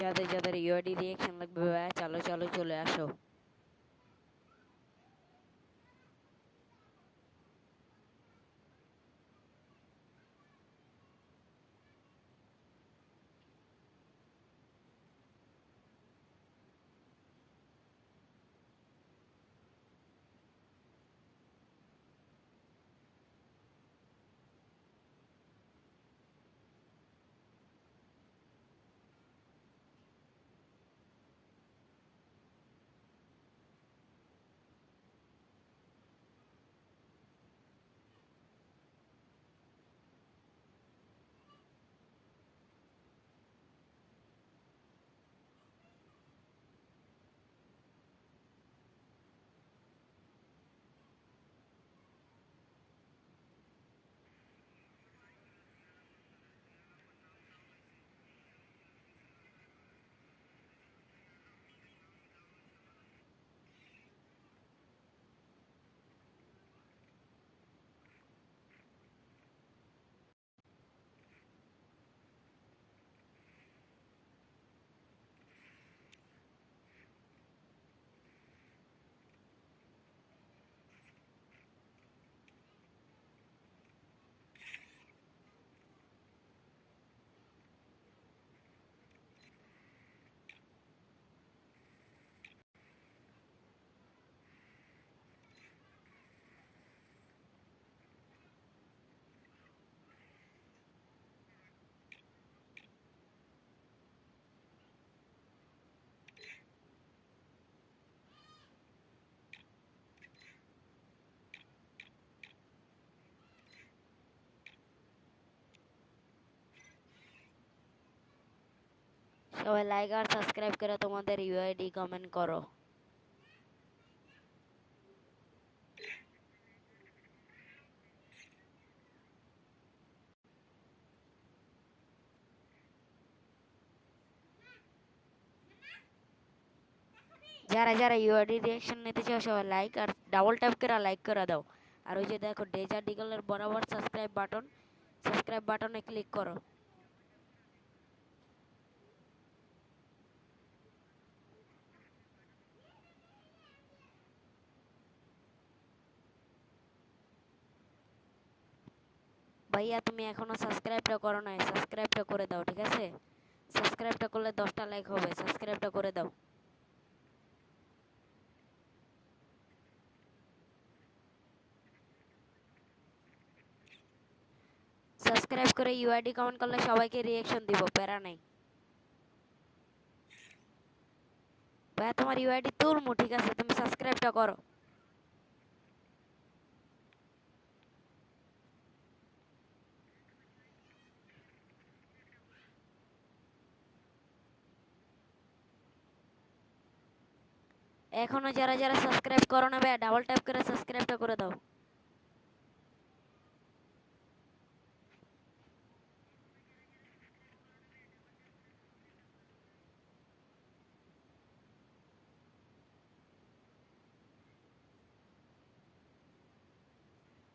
যাদের যাদের UID reaction লাগবে ভাইয়া চলো চলো চলে আসো। সবাই লাইক আর সাবস্ক্রাইব করে তোমাদের ইউআইডি কমেন্ট করো। যারা যারা ইউআইডি রিয়াকশন নিতে চাও, সবাই লাইক আর ডাবল ট্যাপ করে লাইক করে দাও। আর ওই যে দেখো ডেজার ডিগলের বরাবর সাবস্ক্রাইব বাটন সাবস্ক্রাইব বাটনে ক্লিক করো। ভাইয়া, তুমি এখনও সাবস্ক্রাইবটা করো নাই সাবস্ক্রাইবটা করে দাও, ঠিক আছে? সাবস্ক্রাইবটা করলে দশটা লাইক হবে সাবস্ক্রাইবটা করে দাও। সাবস্ক্রাইব করে ইউআইডি কমেন্ট করলে সবাইকে রিয়াকশন দিব, প্যারা নাই। ভাইয়া, তোমার ইউআইডি তুলমু, ঠিক আছে? তুমি সাবস্ক্রাইবটা করো। এখনও যারা যারা সাবস্ক্রাইব করো না ভাই ডাবল ট্যাপ করে সাবস্ক্রাইবটা করে দাও।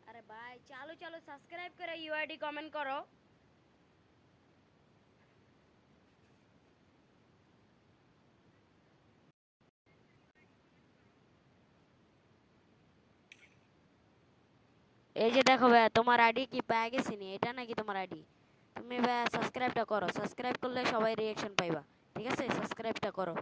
আরে ভাই, চালু চালু সাবস্ক্রাইব করে ইউআইডি কমেন্ট করো। এই যে দেখো ভাইয়া, তোমার আইডি কি পেয়ে গেছি নি? এটা নাকি তোমার আইডি? তুমি ভাইয়া সাবস্ক্রাইবটা করো। সাবস্ক্রাইব করলে সবাই রিয়াকশন পাইবা। ঠিক আছে? সাবস্ক্রাইবটা করো।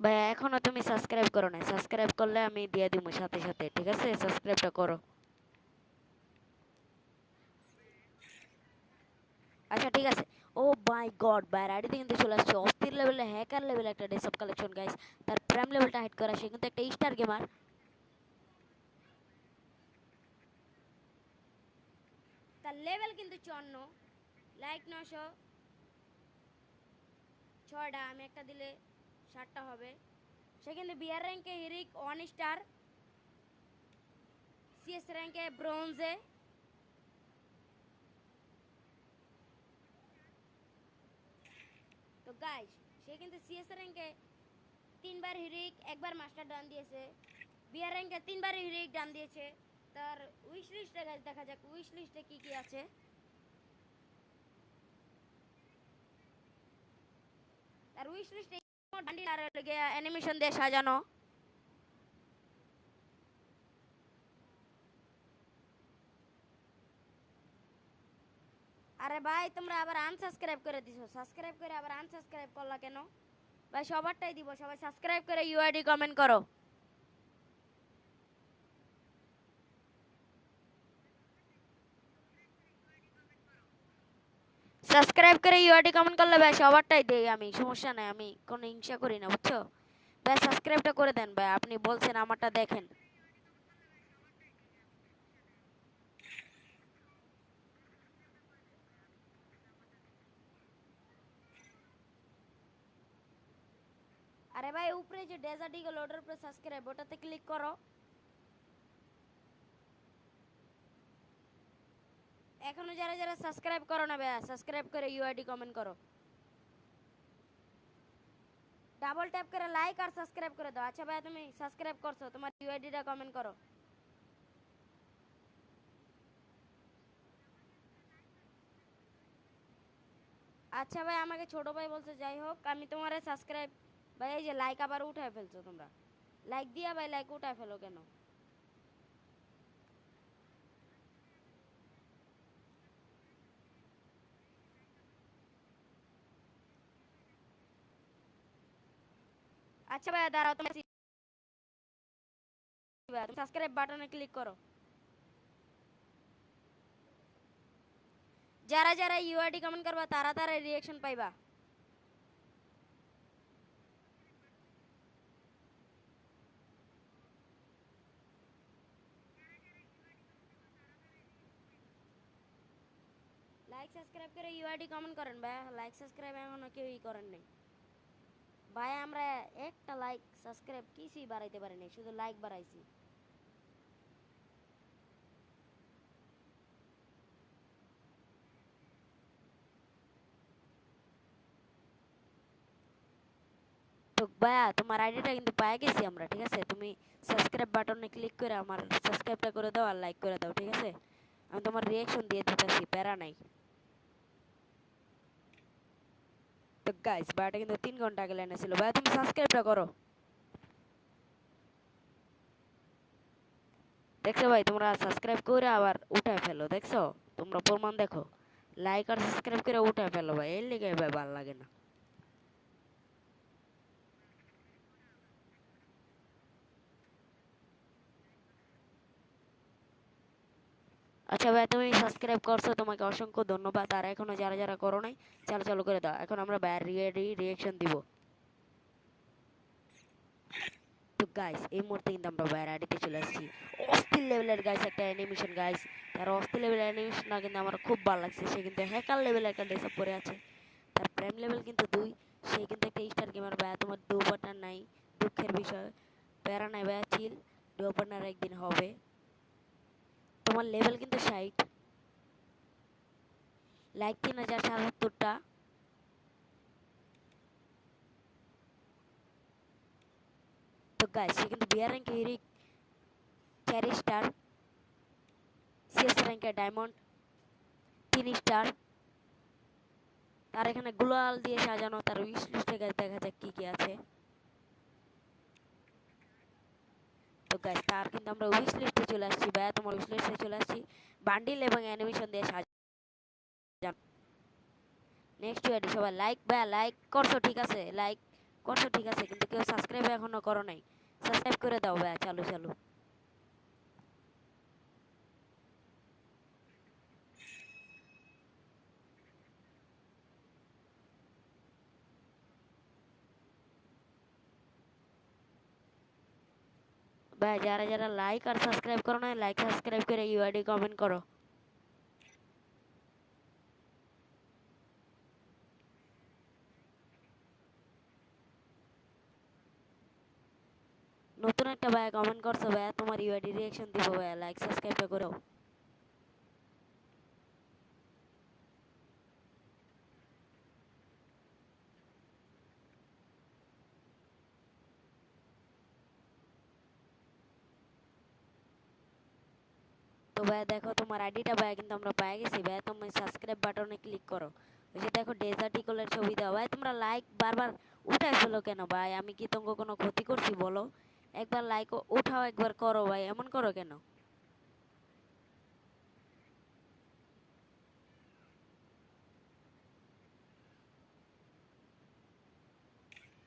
ভাইয়া, এখনও তুমি সাবস্ক্রাইব করো না সাবস্ক্রাইব করলে আমি দিয়ে দিব সাথে সাথে। ঠিক আছে? সাবস্ক্রাইবটা করো। আচ্ছা ঠিক আছে। ও মাই গড বাইরে আইডিতে কিন্তু চলে আসছে। অস্থির লেভেলে হ্যাকার লেভেলে একটা ডেসঅপ কালেকশন গাইস তার প্রাইম লেভেলটা হাইড করা, সে কিন্তু একটা স্টার গেমার তার লেভেল কিন্তু চন্ন লাইক নশো ছয়টা, আমি একটা দিলে ষাটটা হবে। সে কিন্তু বিআর র্যাঙ্কে হিরিক ওয়ান স্টার সিএস র্যাঙ্কে ব্রোঞ্জে তো গাইস সে কিন্তু সিএস র্যাঙ্কে তিনবার হিরিক একবার মাস্টার ডান দিয়েছে। বিয়ার র্যাঙ্কে তিনবার হিরিক ডান দিয়েছে। তার উইশ লিস্টে গাছ দেখা যাক উইশ লিস্টে কি কি আছে। তার উইশ লিস্টে ডান্ডি আর অ্যানিমেশন দিয়ে সাজানো। আরে ভাই, তোমরা আবার আনসাবস্ক্রাইব করে দিছো। সাবস্ক্রাইব করে আবার আনসাবস্ক্রাইব করলা কেন? ভাই, সবারটাই দিব। সবাই সাবস্ক্রাইব করে ইউআইডি কমেন্ট করো। সাবস্ক্রাইব করে ইউআইডি কমেন্ট করলে ভাই, সবারটাই দেই আমি। সমস্যা নাই, আমি কোনো হিংসা করি না, বুঝছ? ভাই সাবস্ক্রাইবটা করে দেন ভাই, আপনি বলছেন আমারটা দেখেন। আরে ভাই, উপরে যে ডেজার্ট ইগল ওটার উপরে সাবস্ক্রাইব ওটাতে ক্লিক করো। এখনও যারা যারা সাবস্ক্রাইব করো না ভাইয়া সাবস্ক্রাইব করে ইউআইডি কমেন্ট করো। ডাবল ট্যাপ করে লাইক আর সাবস্ক্রাইব করে দাও। আচ্ছা ভাইয়া, তুমি সাবস্ক্রাইব করছ, তোমার ইউআইডিটা কমেন্ট করো। আচ্ছা ভাই আমাকে ছোট ভাই বলছে, যাই হোক, আমি তোমার সাবস্ক্রাইব ভাই এই যে লাইক আবার উঠায় ফেলছো তোমরা লাইক দিয়া ভাই লাইক উঠায় ফেলো কেন আচ্ছা ভাইয়া দাঁড়াও তুমি সাবস্ক্রাইব বাটনে ক্লিক করো যারা যারা ইউআইডি কমেন্ট করবা তারা তারা রিয়াকশন পাইবা লাইক সাবস্ক্রাইব করে ইউআইডি কমেন্ট করেন, ভাই। লাইক সাবস্ক্রাইব এখনও কেউই করেন নাই। ভাই, আমরা একটা লাইক সাবস্ক্রাইব কিছুই বাড়াইতে পারি নাই, শুধু লাইক বাড়াইছি। তো ভাইয়া তোমার আইডিটা কিন্তু পায়ে গেছি আমরা, ঠিক আছে? তুমি সাবস্ক্রাইব বাটনে ক্লিক করে আমার সাবস্ক্রাইবটা করে দাও আর লাইক করে দাও, ঠিক আছে? আমি তোমার রিয়াকশন দিয়ে দিতেছি, প্যারা নাই। তো গাইস ভাইয়াটা কিন্তু তিন ঘণ্টা আগে লাইনে ছিল ভাই তুমি সাবস্ক্রাইবটা করো দেখছ ভাই তোমরা সাবস্ক্রাইব করে আবার উঠায় ফেলো দেখছ তোমরা প্রমাণ দেখো লাইক আর সাবস্ক্রাইব করে উঠায় ফেলো ভাই এর লিগে ভাই ভালো লাগে না আচ্ছা ভাই, তুমি সাবস্ক্রাইব করছ, তোমাকে অসংখ্য ধন্যবাদ। আর এখনও যারা যারা করো নাই, চালু চালু করে দাও। এখন আমরা ভাইয়ের রিয়াকশন দিব। তো গাইস এই মুহূর্তে কিন্তু আমরা ভাইয়ের আইডিতে চলে আসছি। অস্থির লেভেলের গাইস একটা অ্যানিমেশন গাইস তার অস্থির লেভেলের অ্যানিমেশনটা কিন্তু আমার খুব ভালো লাগছে। সে কিন্তু হ্যাকার লেভেলের একটা ড্রেস পরে আছে। তার প্রেম লেভেল কিন্তু দুই। সে কিন্তু একটা স্টার গেমার ভাইয়া, তোমার বাটনার নাই। দুঃখের বিষয়। প্যারা নাই ভাইয়া চিল বাটনার একদিন হবে। তোমার লেভেল কিন্তু ষাট। লাইক তিন হাজার সাতাত্তরটা তো গাইস সে কিন্তু বিয়ার র্যাঙ্কে হিরিক চার স্টার সিএস র্যাঙ্কে ডায়মন্ড তিন স্টার তার এখানে গ্লোয়াল দিয়ে সাজানো, তার উইশ লিস্টে গাছ দেখা যাক কি কি আছে। তো গাইস তার কিন্তু আমরা উইশ লিস্টে চলে আসছি ভাইয়া তোমার উইশ লিস্টে চলে আসছি। বান্ডিল এবং অ্যানিমেশন দিয়ে সাজানো নেক্সট ওয়ার্ডে সবাই লাইক ভাইয়া লাইক করছ, ঠিক আছে? লাইক করছ, ঠিক আছে, কিন্তু কেউ সাবস্ক্রাইব এখনও করো নাই। সাবস্ক্রাইব করে দাও ভাইয়া চালু চালু। ভাই যারা যারা লাইক আর সাবস্ক্রাইব করো না লাইক সাবস্ক্রাইব করে ইউআইডি কমেন্ট করো। নতুন একটা ভাই কমেন্ট করছ, ভাইয়া তোমার ইউআইডি রিয়াকশন দিব, ভাইয়া লাইক সাবস্ক্রাইব করো তো ভাইয়া দেখো, তোমার আইডিটা ভাইয়া কিন্তু আমরা পেয়ে গেছি ভাইয়া তুমি সাবস্ক্রাইব বাটনে ক্লিক করো। ওই যে দেখো ডেজার্ট ইকলের ছবি দাও। ভাই তোমরা লাইক বারবার উঠাই ফেলো কেন ভাই? আমি কি তোমাকে কোনো ক্ষতি করছি বলো? একবার লাইক উঠাও, একবার করো ভাই। এমন করো কেন?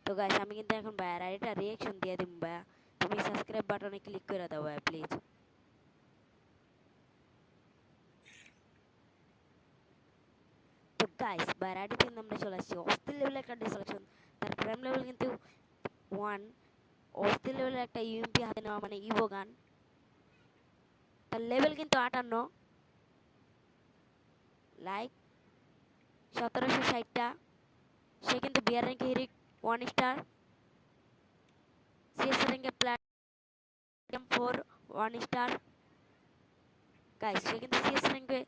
তো গাইস আমি কিন্তু এখন ভাইয়ার আইডিটা রিয়াকশন দিয়ে দিম ভাইয়া। তুমি সাবস্ক্রাইব বাটনে ক্লিক করে দাও ভাইয়া প্লিজ তো গাইস ভাইয়ার আইডি কিন্তু আমরা চলে আসছি অস্থির লেভেলের একটা ডিসলেকশন তার প্রেম লেভেল কিন্তু ওয়ান অস্থির লেভেলের একটা ইউএমপি হাতে নেওয়া মানে ইভো গান তার লেভেল কিন্তু আটান্ন লাইক সতেরোশো ষাটটা সে কিন্তু বিয়ার র্যাঙ্কে হিরিক ওয়ান স্টার সিএস র্যাঙ্কে platinum four one star guys সে কিন্তু সিএস র্যাঙ্কে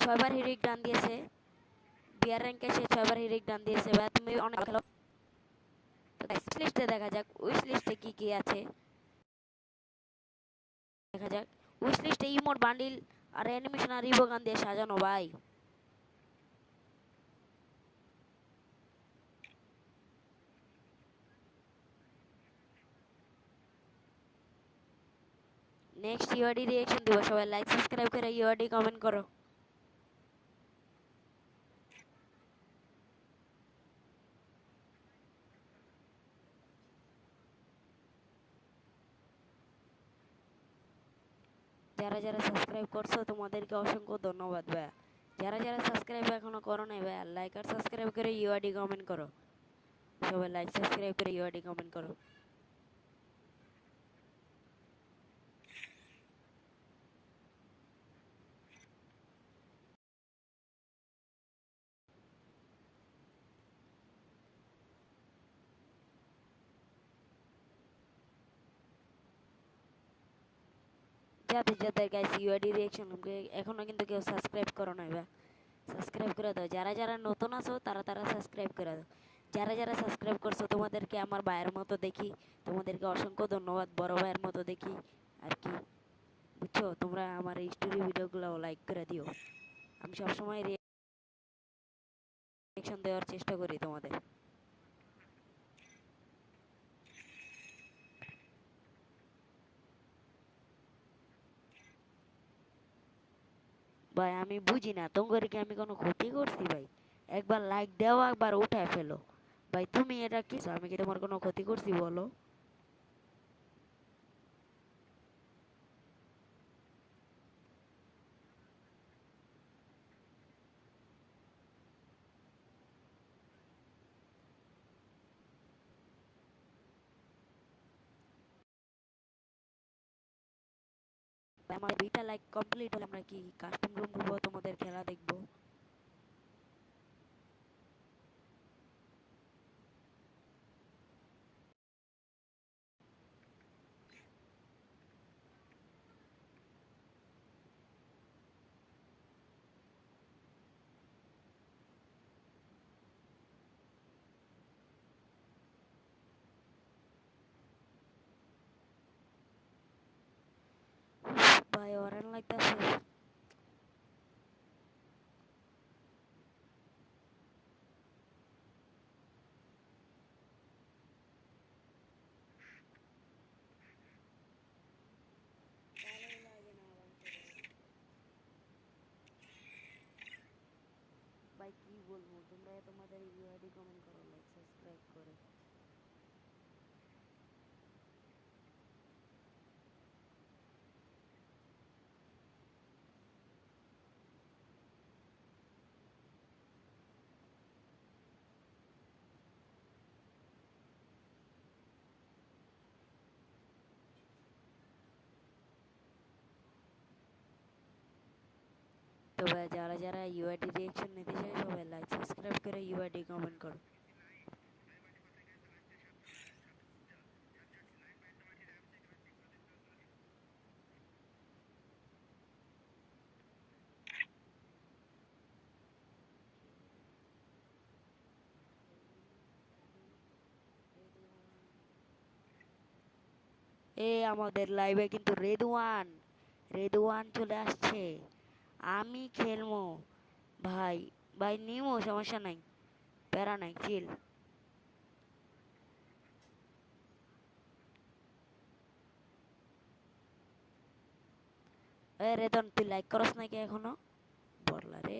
ছয়বার হিরিক ডান দিয়েছে বিয়ার র্যাঙ্কে সে ছয়বার হিরিক ডান দিয়েছে। বা তুমি অনেক খেলো। লিস্টে দেখা যাক উইশ লিস্টে কি কি আছে। দেখা যাক উইশ লিস্টে ইমোট বান্ডিল আর অ্যানিমেশন আর ইভো গান দিয়ে সাজানো, ভাই। নেক্সট ইউআইডি রিঅ্যাকশন দিব সবাই লাইক সাবস্ক্রাইব করে ইউআইডি কমেন্ট করো। যারা যারা সাবস্ক্রাইব করছ, তোমাদেরকে অসংখ্য ধন্যবাদ ভাইয়া। যারা যারা সাবস্ক্রাইব এখনও করো নাই ভাইয়া লাইক আর সাবস্ক্রাইব করে ইউআইডি কমেন্ট করো। সবাই লাইক সাবস্ক্রাইব করে ইউআইডি কমেন্ট করো। যাদের যাদের গাইস ইউআইডি রিঅ্যাকশন এখনও কিন্তু কেউ সাবস্ক্রাইব করো নাই, ভাই। সাবস্ক্রাইব করে দাও। যারা যারা নতুন আছো, তারা তারা সাবস্ক্রাইব করে দাও। যারা যারা সাবস্ক্রাইব করছ, তোমাদেরকে আমার ভাইয়ের মতো দেখি। তোমাদেরকে অসংখ্য ধন্যবাদ, বড় ভাইয়ের মতো দেখি। আর কি, বুঝছ? তোমরা আমার এই স্টোরি ভিডিওগুলো লাইক করে দিও। আমি সবসময় রিঅ্যাকশন দেওয়ার চেষ্টা করি তোমাদের। ভাই, আমি বুঝি না। তোমার কি আমি কোনো ক্ষতি করছি ভাই? একবার লাইক দাও, একবার উঠায় ফেলো। ভাই, তুমি এটা কি আমি কি তোমার কোনো ক্ষতি করছি বলো? আমার দুইটা লাইক কমপ্লিট হলে আমরা কি কাস্টম রুম ঢুকবো তোমাদের খেলা দেখব ভাই অরেন লাগতেছে ভাই কি বলব তোমরা তোমাদের ইউআইডি কমেন্ট করো লাইক সাবস্ক্রাইব করে তো ভাই যারা যারা ইউআইডি রিঅ্যাকশন নিতে চায় সবাই লাইক সাবস্ক্রাইব করে ইউআইডি কমেন্ট করো। এ আমাদের লাইভে কিন্তু রেড ওয়ান রেদওয়ান চলে আসছে। আমি খেলব ভাই ভাই নিমো, সমস্যা নাই। প্যারা নাই চিল রেদন তুই লাইক করস নাকি এখনও? বললা রে।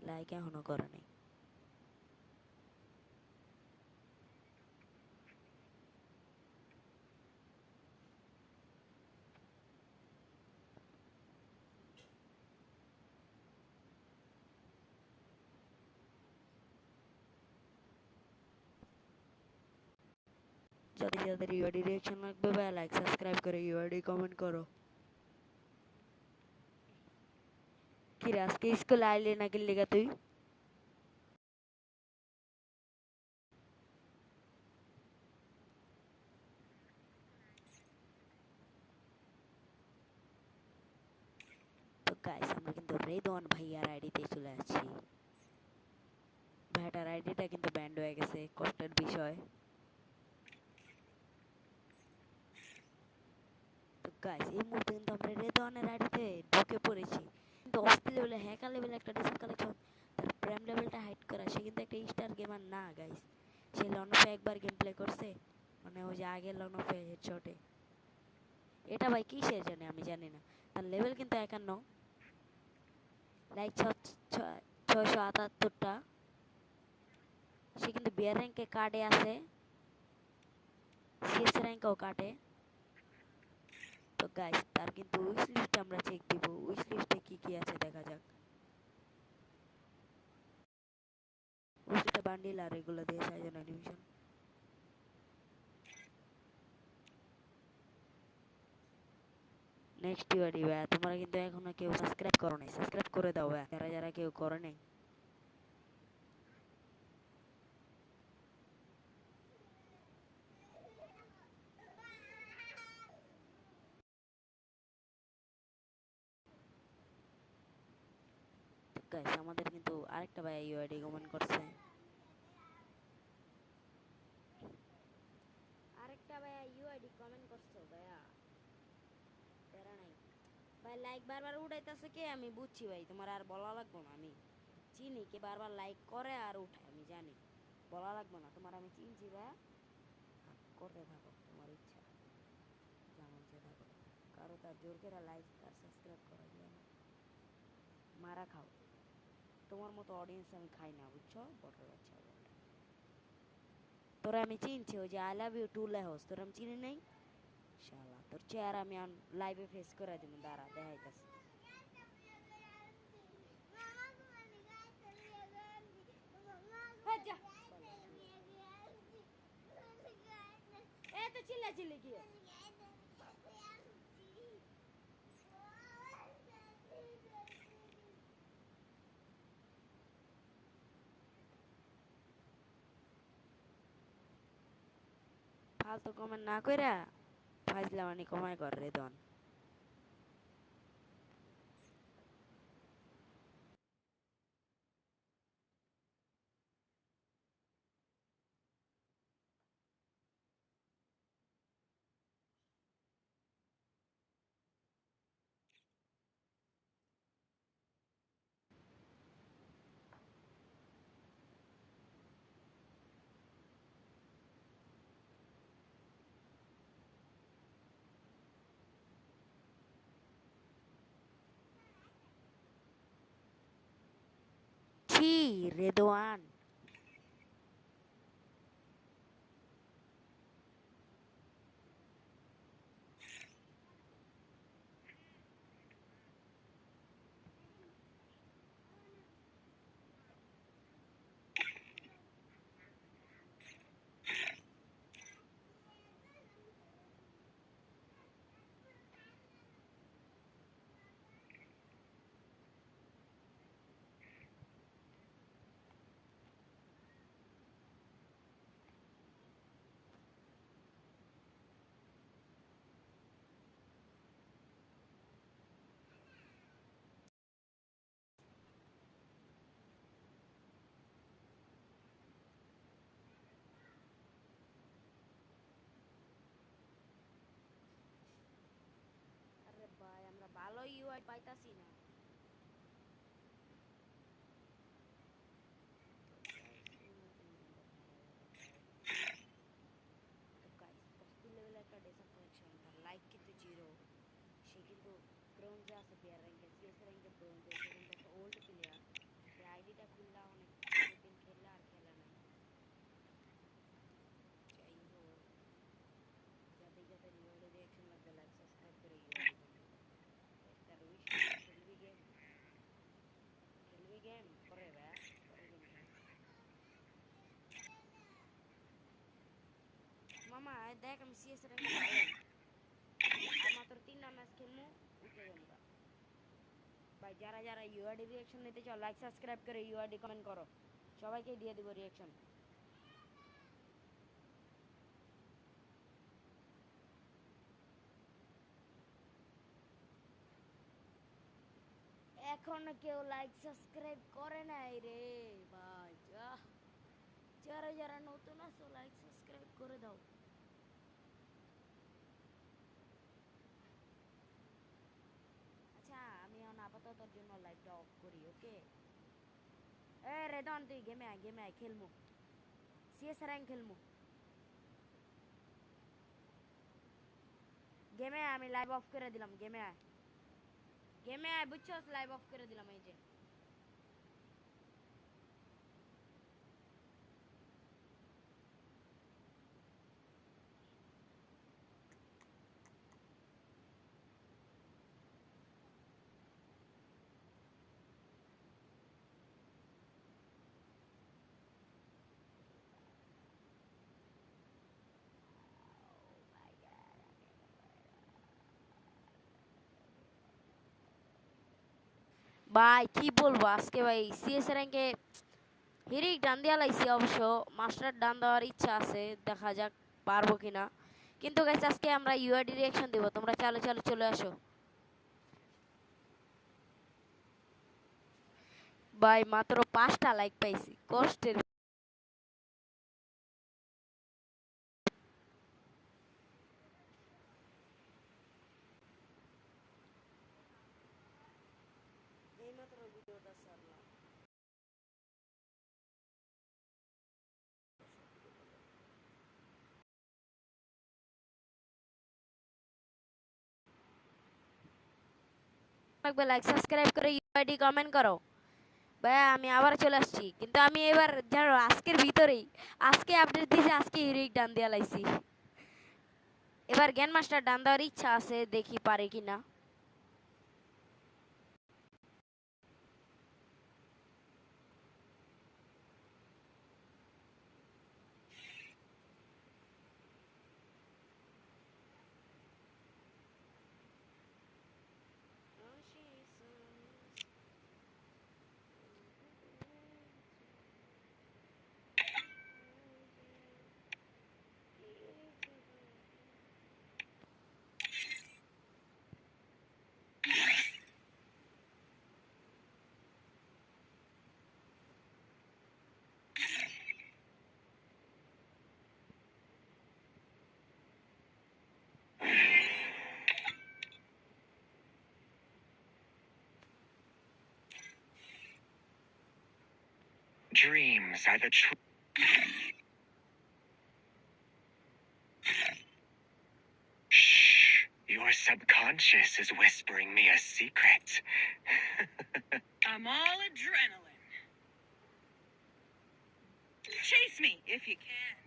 লাইক এখনও করে নাই। যাদের যাদের ইউআইডি রিয়াকশন লাগবে ভাই লাইক সাবস্ক্রাইব করে ইউআইডি কমেন্ট করো কি রে আজকে স্কুলে আইলি না গেলি গা তুই তো গাইস আমরা কিন্তু রেদওয়ান ভাইয়ার আইডিতে চলে আসছি ভাইটার আইডিটা কিন্তু ব্যান্ড হয়ে গেছে কষ্টের বিষয় গাইস এই মুহূর্তে কিন্তু আমরা রেদওয়ানের আইডিতে ঢুকে পড়েছি। কিন্তু অস্তি লেভেলে হ্যাকার লেভেলে একটা ডিসেন্ট কালেকশন তার প্রাইম লেভেলটা হাইড করা, সে কিন্তু একটা স্টার গেমার না গাইস সে লনফে একবার গেম প্লে করছে মানে ওই যে আগে লনফে হেডশটে এটা ভাই কিসের জানে, আমি জানি না। তার লেভেল কিন্তু একান্ন। লাইক ছয়শো আটাত্তরটা। সে কিন্তু বিয়ার র্যাঙ্কে কার্ডে আছে। সিএস র্যাঙ্কেও কাটে তো গাইস তার কিন্তু উইশ লিস্ট আমরা চেক দিব। উইশ লিস্টে কি কি আছে দেখা যাক। বান্ডিল আর এগুলো দিয়ে সাজানো অ্যানিমেশন নেক্সট ইউআইডি ভাই তোমরা কিন্তু এখনও কেউ সাবস্ক্রাইব করো নাই। সাবস্ক্রাইব করে দাও ভাই যারা যারা কেউ করে নাই। গাইস আমাদের কিন্তু আরেকটা ভাই ইউআইডি কমেন্ট করছে। আরেকটা ভাইয়া ইউআইডি কমেন্ট করছ, ভাইয়া। প্যারা নাই। ভাই লাইক বারবার উঠাইতেছে কে? আমি বুঝছি ভাই, তোমার আর বলা লাগবে না, আমি চিনি কে বারবার লাইক করে আর উঠায়, আমি জানি। বলা লাগবে না, তোমার আমি চিনছি ভাইয়া। করতে থাকো তোমার ইচ্ছা। যেমন যে থাকো কারও তার জোর করে লাইক আর সাবস্ক্রাইব করা যায় না। মারা খাও। তোমার মতো অডিয়েন্স আমি খাই না বুঝছ? বটল বাচ্চা বটল তোরা আমি চিনছি ওই যে আই লাভ ইউ টু লেহস তোর আমি চিনি নাই? শালা তোর চেয়ার আমি লাইভে ফেস করে দিব দাঁড়া দেখাইতাছি। এত চিল্লা চিল্লি কি ফালতু কমেন্ট না কইরা ফাজলামানি কমায় কর রে দন ছি রেদওয়ান দেখ আমি সিএস র্যাঙ্কে আর মাত্র তিনটা ম্যাচ খেলব উঠে যাব ভাই যারা যারা ইউআইডি রিয়াকশন নিতে চাও লাইক সাবস্ক্রাইব করে ইউআইডি কমেন্ট করো সবাইকে দিয়ে দিব রিয়াকশন এখনও কেউ লাইক সাবস্ক্রাইব করে নাই রে ভাই যারা যারা নতুন আছো লাইক সাবস্ক্রাইব করে দাও আচ্ছা আমি এখন আপাতত জন্য লাইভটা অফ করি ওকে এ রেদন তুই গেমে আয় গেমে আয় খেলমু সিএস র্যাঙ্ক খেলমু গেমে আয়, আমি লাইভ অফ করে দিলাম গেমে আয় গেমে আয় বুঝছস লাইভ অফ করে দিলাম এই ভাই, কি বলব? আজকে ভাই সিএস র্যাঙ্কে হিরিক ডান দিয়া লাইছি অবশ্য। মাস্টার ডান দেওয়ার ইচ্ছা আছে, দেখা যাক পারব কিনা। কিন্তু গাইছে আজকে আমরা ইউআইডি রিয়াকশন দেবো, তোমরা চালু চালু চলে আসো। ভাই, মাত্র পাঁচটা লাইক পাইছি, কষ্টের লাগবে লাইক সাবস্ক্রাইব করে ইউআইডি কমেন্ট করো। ভাইয়া, আমি আবার চলে আসছি। কিন্তু আমি এবার জানো, আজকের ভিতরেই, আজকে আপডেট দিয়েছি, আজকে হিরোইক ডান দেওয়া লাইছি। এবার গ্যান মাস্টার ডান দেওয়ার ইচ্ছা আছে, দেখি পারে কিনা। Dreams are the truth. Shh. Your subconscious is whispering me a secret. I'm all adrenaline. Chase me if you can.